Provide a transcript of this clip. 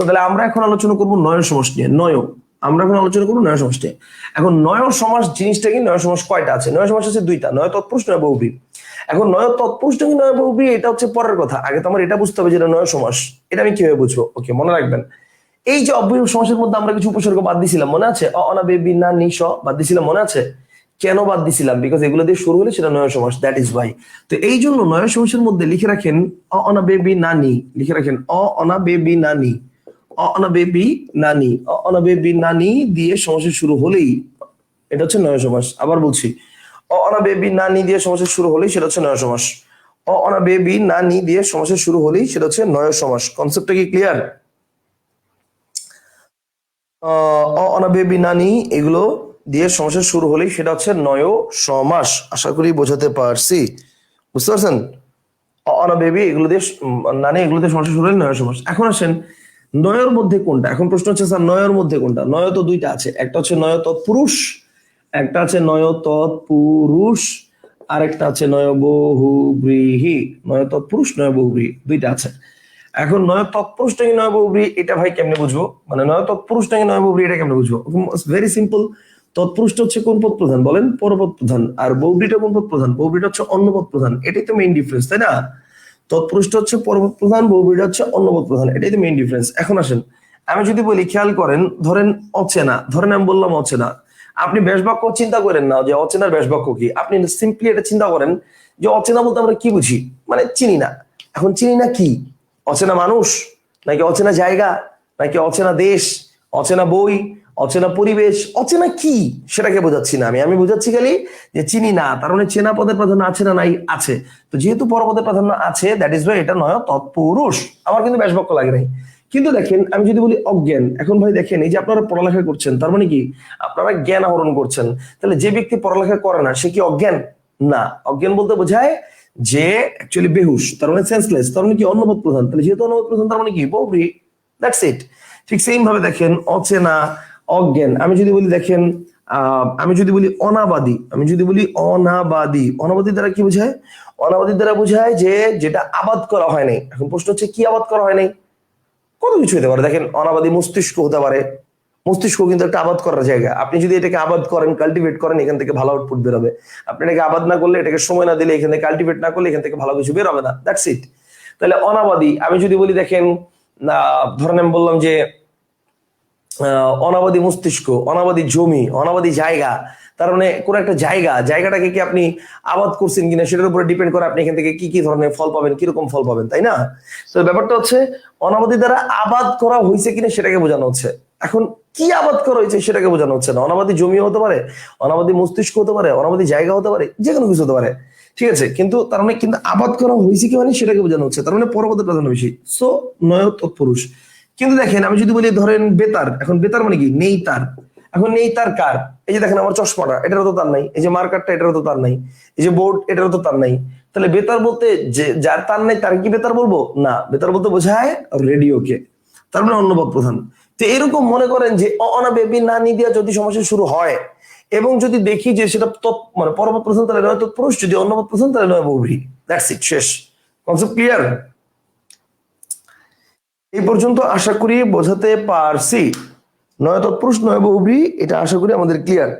তো তাহলে আমরা এখন আলোচনা করব নয় সমাস নিয়ে। নয় আমরা এখন আলোচনা করব নয় সমাস নিয়ে। এখন নয় সমাস জিনিসটা কি? নয় সমাস কয়টা আছে? নয় সমাস আছে দুইটা। নয় তৎপুরুষ, নয় বহুব্রী এখন নয় তৎপুরুষ নাকি নয় বহুব্রী এটা হচ্ছে পরের কথা। আগে তো আমার এটা বুঝতে হবে যে এটা নয় সমাস। এটা আমি কীভাবে বুঝব? ওকে, মনে রাখবেন। এই যে অব্যয় সমাসের মধ্যে আমরা কিছু উপসর্গ বাদ দিছিলাম, মনে আছে? অনা বেবি না নি স বাদ দিছিলাম, মনে আছে? কেন বাদ দিছিলাম? বিকজ এগুলো দিয়ে শুরু হলে সেটা নয় সমাস। দ্যাট ইজ ভাই তো এই জন্য নয় সমাসের মধ্যে লিখে রাখেন অনা বেবি নানি লিখে রাখেন অনা বেবি নানি অ অনা বেবি নানি অ অনা বেবি নানি দিয়ে সমাসের শুরু হলেই, এটা হচ্ছে নয় সমাস, আবার বলছি অ অনা বেবি নানি দিয়ে সমাসের শুরু হলেই সেটা হচ্ছে নয় সমাস অ অনা বেবি নানি দিয়ে সমাসের শুরু হলেই সেটা হচ্ছে নয় সমাস কনসেপ্টটা কি ক্লিয়ার অ অনা বেবি নানি এগুলো দিয়ে সমস্যা শুরু হলেই সেটা হচ্ছে নয় সমাস, আশা করি বোঝাতে পারছি, বুঝতে পারছেন? অ অনা বেবি এগুলো দিয়ে নানি এগুলো দিয়ে সমস্যা শুরু হলে নয় সমাস, এখন আসেন নয়ের মধ্যে কোনটা? এখন প্রশ্ন হচ্ছে, স্যার, নয়ের মধ্যে কোনটা? নয় তো দুইটা আছে। একটা হচ্ছে নয় তৎপুরুষ একটা আছে নয় তৎপুরুষ আরেকটা আছে নয় বহুব্রীহি নয় তৎপুরুষ নয় বহুব্রীহি দুইটা আছে। এখন নয় তৎপুরুষ নাকি নয় বহুব্রী এটা ভাই কেমনে বুঝব? মানে নয় তৎপুরুষ নাকি নয় বহুব্রী এটা কেমনে বুঝব? ভেরি সিম্পল তৎপুরুষটা হচ্ছে কোন পদ প্রধান? বলেন পরপদ প্রধান। আর বহুব্রীটা কোন পদ প্রধান? বহুব্রীটা হচ্ছে অন্নপদ প্রধান। এটাই তো মেইন ডিফারেন্স তাই না? তৎপুরুষটা হচ্ছে পরপদ প্রধান বহুব্রীটা হচ্ছে অন্নপদ প্রধান। এটাই তো মেইন ডিফারেন্স এখন আসেন, আমি যদি বলি, খেয়াল করেন, ধরেন অচেনা, ধরেন আমি বললাম অচেনা। আপনি বেশবাক্য চিন্তা করেন না যে অচেনার বেশবাক্য কি। আপনি সিম্পলি এটা চিন্তা করেন যে অচেনা বলতে আমরা কি বুঝি? মানে চিনি না। এখন চিনি না কি? অচেনা মানুষ? নাকি অচেনা জায়গা? নাকি অচেনা দেশ? অচেনা বই? অচেনা পরিবেশ, অচেনা কি সেটাকে বোঝাচ্ছি না আমি। আমি বোঝাচ্ছি খালি যে চিনি না, তার মানে চেনা পদের প্রাধান্য আছে না নাই আছে। তো যেহেতু পরপদের প্রাধান্য আছে দ্যাট ইজ ওয়াই এটা নয়, তৎপুরুষ। আমার কিন্তু বেশবাক্য লাগে নাই। কিন্তু দেখেন, আমি যদি বলি অজ্ঞান, এখন ভাই দেখেন, এই যে আপনারা পড়ালেখা করছেন, তার মানে কি? আপনারা জ্ঞান আহরণ করছেন। তাহলে যে ব্যক্তি পড়ালেখা করে না, সে কি অজ্ঞান? না। অজ্ঞান বলতে বোঝায় যে অ্যাকচুয়ালি বেহুশ, তার মানে সেন্সলেস তার মানে কি অন্নপদ প্রধান। তাহলে যেহেতু অন্নপদ প্রধান, তার মানে কি বৌরি দ্যাটস ইট ঠিক সেম ভাবে দেখেন, অচেনা অজ্ঞান। আমি যদি বলি, দেখেন আমি যদি বলি অনাবাদী, আমি যদি বলি অনাবাদী অনাবাদী দ্বারা কি বোঝায়? অনাবাদী দ্বারা বোঝায় যে যেটা আবাদ করা হয় নাই। এখন প্রশ্ন হচ্ছে, কি আবাদ করা হয় নাই? কত কিছু হতে পারে। দেখেন, অনাবাদী মস্তিষ্ক হতে পারে। মস্তিষ্ক কিন্তু একটা আবাদ করার জায়গা। আপনি যদি এটাকে আবাদ করেন কাল্টিভেট করেন, এখান থেকে ভালো আউটপুট বেরোবে। আপনি এটাকে আবাদ না করলে, এটাকে সময় না দিলে এখান কাল্টিভেট না করলে এখান থেকে ভালো কিছু বেরোবে না। দ্যাটস ইট তাহলে অনাবাদী, আমি যদি বলি, দেখেন ধরেন আমি বললাম যে অনাবাদী মস্তিষ্ক, অনাবাদী জমি, অনাবাদী জায়গা, তার মানে কোন একটা জায়গা, জায়গাটাকে কি আপনি আবাদ করছেন কিনা সেটার উপরে ডিপেন্ড করে আপনি এখান থেকে কি কি ধরনের ফল পাবেন, কীরকম ফল পাবেন, তাই না? তো ব্যাপারটা হচ্ছে, অনাবাদী দ্বারা আবাদ করা হয়েছে কিনা সেটাকে বোঝানো হচ্ছে। এখন কি আবাদ করা হয়েছে সেটাকে বোঝানো হচ্ছে না। অনাবাদী জমিও হতে পারে, অনাবাদী মস্তিষ্ক হতে পারে, অনাবাদী জায়গা হতে পারে, যে কোনো কিছু হতে পারে। ঠিক আছে? কিন্তু তার মানে কিন্তু আবাদ করা হয়েছে কি মানে সেটাকে বোঝানো হচ্ছে। তার মানে পরবর্তী প্রাধান্য বেশি সো নয় তৎপুরুষ কিন্তু দেখেন, আমি যদি বলি, ধরেন বেতার, এখন বেতার মানে কি? নেই তার। এখন নেই তার কার? এই যে দেখেন আমার চশমাটা, এটারও তো তার নাই। এই যে মার্কারটা, এটারও তো তার নাই। এই যে বোর্ড, এটারও তো তার নাই। তাহলে বেতার বলতে যে, যার তার নাই, তার কি বেতার বলব? না, বেতার বলতে বোঝায় রেডিওকে। তার মানে অন্নপদ প্রধান। তো এরকম মনে করেন যে অনা বেবি না, নি দিয়া যদি সমস্যা শুরু হয়, এবং যদি দেখি যে সেটা মানে পরপদ প্রধান, তাহলে নয়, তৎপুরুষ। যদি অন্নপদ প্রধান, তাহলে নয় বহুব্রী দ্যাটস ইট শেষ। কনসেপ্ট ক্লিয়ার এই পর্যন্ত আশা করি বোঝাতে পারছি। নয় তৎপুরুষ, নয় বহুব্রী, এটা আশা করি আমাদের ক্লিয়ার